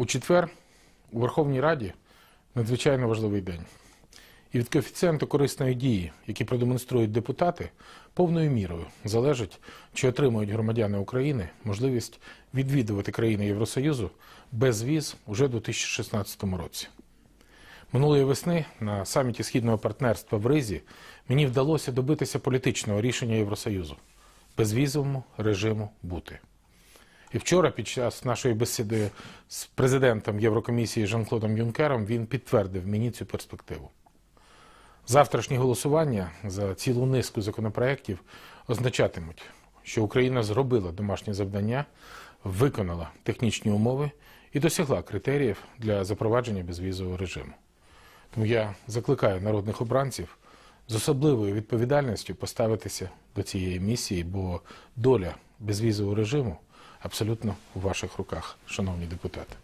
У четвер у Верховній Раді надзвичайно важливий день. І від коефіцієнту корисної дії, які продемонструють депутати, повною мірою залежить, чи отримують громадяни України можливість відвідувати країни Євросоюзу без віз уже у 2016 році. Минулої весни на саміті східного партнерства в Ризі мені вдалося добитися політичного рішення Євросоюзу безвізовому режиму бути. І вчора, під час нашої бесіди з президентом Єврокомісії Жан-Клодом Юнкером, він підтвердив мені цю перспективу. Завтрашні голосування за цілу низку законопроєктів означатимуть, що Україна зробила домашнє завдання, виконала технічні умови і досягла критеріїв для запровадження безвізового режиму. Тому я закликаю народних обранців з особливою відповідальністю поставитися до цієї місії, бо доля безвізового режиму абсолютно у ваших руках, шановні депутати.